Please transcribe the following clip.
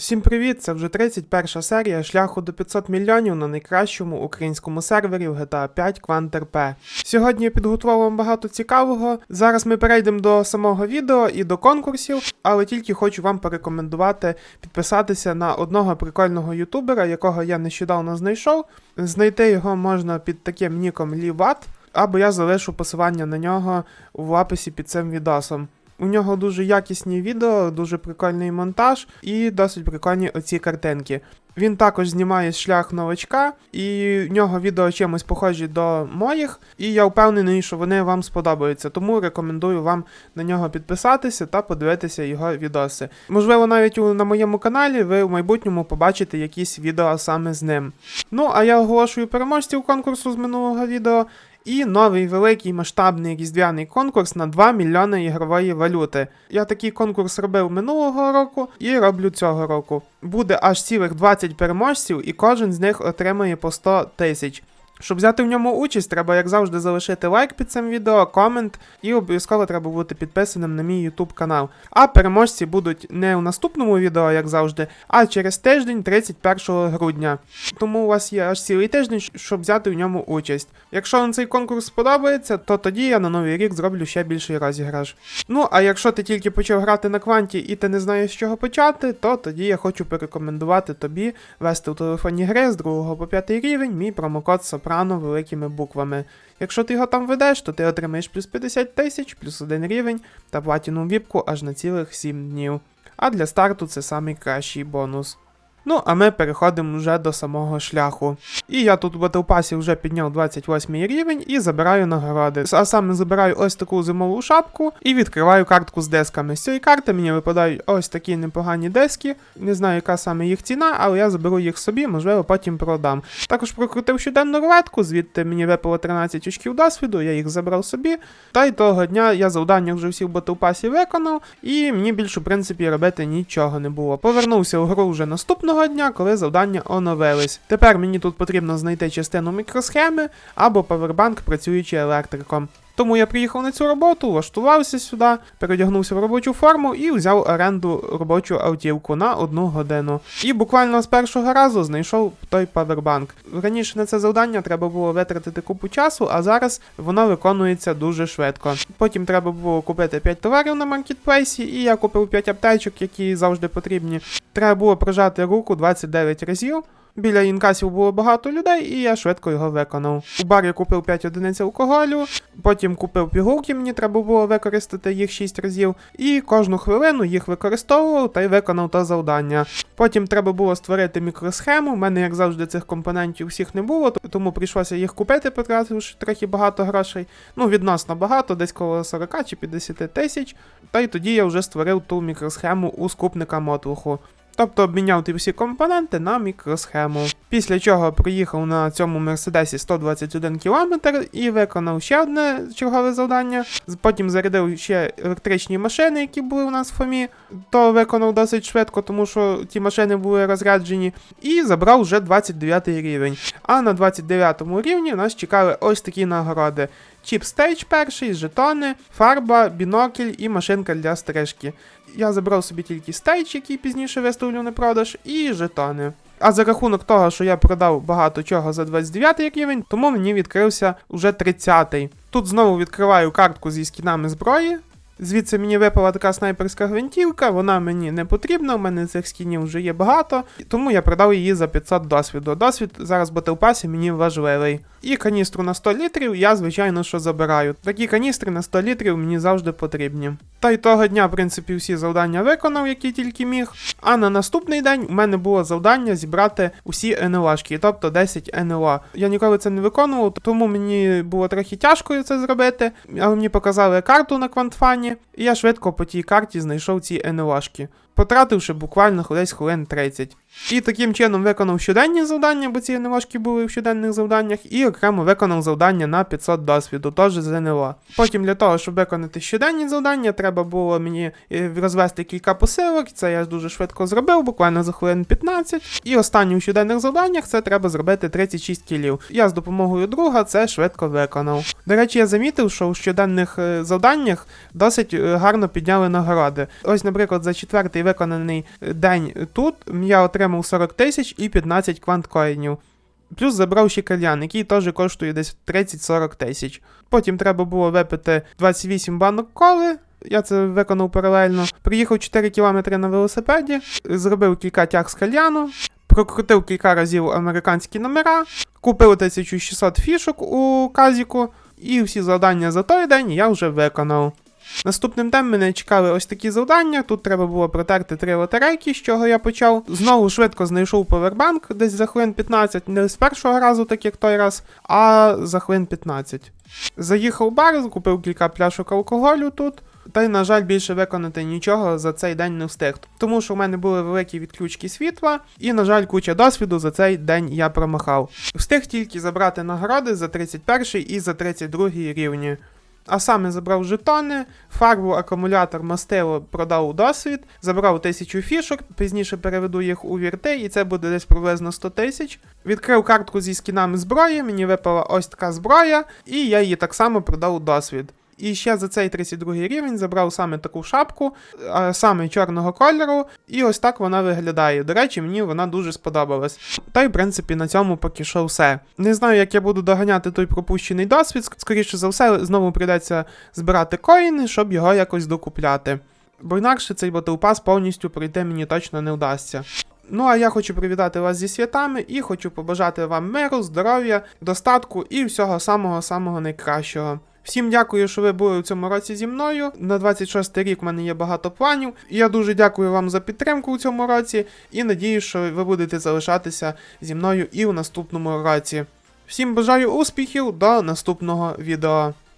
Всім привіт! Це вже 31 серія шляху до 500 мільйонів на найкращому українському сервері в GTA 5 QuantRP. Сьогодні я підготував вам багато цікавого. Зараз ми перейдемо до самого відео і до конкурсів, але тільки хочу вам порекомендувати підписатися на одного прикольного ютубера, якого я нещодавно знайшов. Знайти його можна під таким ніком Ліват, або я залишу посилання на нього в описі під цим відосом. У нього дуже якісні відео, дуже прикольний монтаж і досить прикольні оці картинки. Він також знімає шлях новачка, і в нього відео чимось похожі до моїх, і я впевнений, що вони вам сподобаються. Тому рекомендую вам на нього підписатися та подивитися його відоси. Можливо, навіть на моєму каналі ви в майбутньому побачите якісь відео саме з ним. Ну, а я оголошую переможців конкурсу з минулого відео. І новий великий масштабний різдвяний конкурс на 2 мільйони ігрової валюти. Я такий конкурс робив минулого року і роблю цього року. Буде аж цілих 20 переможців, і кожен з них отримує по 100 тисяч. Щоб взяти в ньому участь, треба, як завжди, залишити лайк під цим відео, комент, і обов'язково треба бути підписаним на мій YouTube канал. А переможці будуть не у наступному відео, як завжди, а через тиждень, 31 грудня. Тому у вас є аж цілий тиждень, щоб взяти в ньому участь. Якщо вам цей конкурс сподобається, то тоді я на новий рік зроблю ще більший розіграш. Ну, а якщо ти тільки почав грати на кванті і ти не знаєш з чого почати, то тоді я хочу порекомендувати тобі вести у телефоні гри з 2 по 5 рівень мій промокод Сопрано великими буквами. Якщо ти його там ведеш, то ти отримаєш плюс 50 тисяч, плюс 1 рівень та платіну віпку аж на цілих 7 днів. А для старту це самий кращий бонус. Ну, а ми переходимо вже до самого шляху. І я тут в Pass вже підняв 28 рівень і забираю нагороди. А саме забираю ось таку зимову шапку і відкриваю картку з десками. З цієї карти мені випадають ось такі непогані дески. Не знаю, яка саме їх ціна, але я заберу їх собі, можливо, потім продам. Також прокрутив щоденну рулетку, звідти мені випало 13 очків досвіду, я їх забрав собі. Та й того дня я завдання вже всі в Battle виконав, і мені більше, в принципі, робити нічого не було. Повернувся в гру вже наступного дня, коли завдання оновились. Тепер мені тут потрібно знайти частину мікросхеми або павербанк, працюючи електриком. Тому я приїхав на цю роботу, влаштувався сюди, передягнувся в робочу форму і взяв оренду робочу автівку на одну годину. І буквально з першого разу знайшов той павербанк. Раніше на це завдання треба було витратити купу часу, а зараз воно виконується дуже швидко. Потім треба було купити 5 товарів на маркетплейсі, і я купив 5 аптечок, які завжди потрібні. Треба було прожати руку 29 разів. Біля інкасів було багато людей, і я швидко його виконав. У барі купив 5 одиниць алкоголю, потім купив пігулки, мені треба було використати їх 6 разів, і кожну хвилину їх використовував та й виконав то завдання. Потім треба було створити мікросхему. У мене, як завжди, цих компонентів всіх не було, тому прийшлося їх купити, потративши трохи багато грошей. Ну, відносно багато, десь коло 40 чи 50 тисяч. Та й тоді я вже створив ту мікросхему у скупника мотлуху. Тобто обміняв ті всі компоненти на мікросхему. Після чого проїхав на цьому мерседесі 121 км і виконав ще одне чергове завдання. Потім зарядив ще електричні машини, які були у нас в ФОМі. То виконав досить швидко, тому що ті машини були розряджені. І забрав вже 29 рівень. А на 29 рівні нас чекали ось такі нагороди. Чіп стейдж перший, жетони, фарба, бінокль і машинка для стрижки. Я забрав собі тільки стейдж, який пізніше виставлю на продаж, і жетони. А за рахунок того, що я продав багато чого за 29 рівень, тому мені відкрився уже 30-й. Тут знову відкриваю картку зі скінами зброї. Звідси мені випала така снайперська гвинтівка, вона мені не потрібна, у мене цих скінів вже є багато, тому я продав її за 500 досвіду. Досвід зараз в Battle мені важливий. І каністру на 100 літрів я, звичайно, що забираю. Такі каністри на 100 літрів мені завжди потрібні. Та й того дня, в принципі, всі завдання виконав, які тільки міг. А на наступний день у мене було завдання зібрати усі НЛАшки, тобто 10 НЛА. Я ніколи це не виконував, тому мені було трохи тяжко це зробити. Але мені показали карту на квантфані, і я швидко по тій карті знайшов ці НЛАшки, потративши буквально десь хвилин 30. І таким чином виконав щоденні завдання, бо ці НЛОшки були в щоденних завданнях, і окремо виконав завдання на 500 досвіду, теж з НЛО. Потім для того, щоб виконати щоденні завдання, треба було мені е, розвести кілька посилок. Це я дуже швидко зробив, буквально за хвилин 15. І останнім в щоденних завданнях це треба зробити 36 кілів. Я з допомогою друга це швидко виконав. До речі, я замітив, що у щоденних е, завданнях досить е, гарно підняли нагороди. Ось, наприклад, за четвертий виконаний день тут, я отримав 40 тисяч і 15 кванткоїнів. Плюс забрав ще кальян, який теж коштує десь 30-40 тисяч. Потім треба було випити 28 банок коли. Я це виконав паралельно. Приїхав 4 кілометри на велосипеді, зробив кілька тяг з кальяну, прокрутив кілька разів американські номера, купив 1600 фішок у Казіку, і всі завдання за той день я вже виконав. Наступним днем мене чекали ось такі завдання. Тут треба було протерти три лотерейки, з чого я почав. Знову швидко знайшов повербанк десь за хвилин 15, не з першого разу, так як той раз, а за хвилин 15. Заїхав в бар, купив кілька пляшок алкоголю тут. Та й, на жаль, більше виконати нічого за цей день не встиг. Тому що в мене були великі відключки світла, і, на жаль, куча досвіду за цей день я промахав. Встиг тільки забрати нагороди за 31 і за 32 рівні. А саме забрав жетони, фарбу, акумулятор, мастило продав у досвід, забрав 1000 фішок, пізніше переведу їх у вірти, і це буде десь приблизно 100 тисяч. Відкрив картку зі скінами зброї, мені випала ось така зброя, і я її так само продав у досвід. І ще за цей 32 рівень забрав саме таку шапку, саме чорного кольору, і ось так вона виглядає. До речі, мені вона дуже сподобалась. Та й в принципі на цьому поки що все. Не знаю, як я буду доганяти той пропущений досвід. Скоріше за все, знову прийдеться збирати коїни, щоб його якось докупляти. Бо інакше цей Pass повністю пройти мені точно не вдасться. Ну а я хочу привітати вас зі святами і хочу побажати вам миру, здоров'я, достатку і всього самого-самого найкращого. Всім дякую, що ви були у цьому році зі мною. На 26 рік в мене є багато планів. Я дуже дякую вам за підтримку у цьому році і надію, що ви будете залишатися зі мною і у наступному році. Всім бажаю успіхів до наступного відео.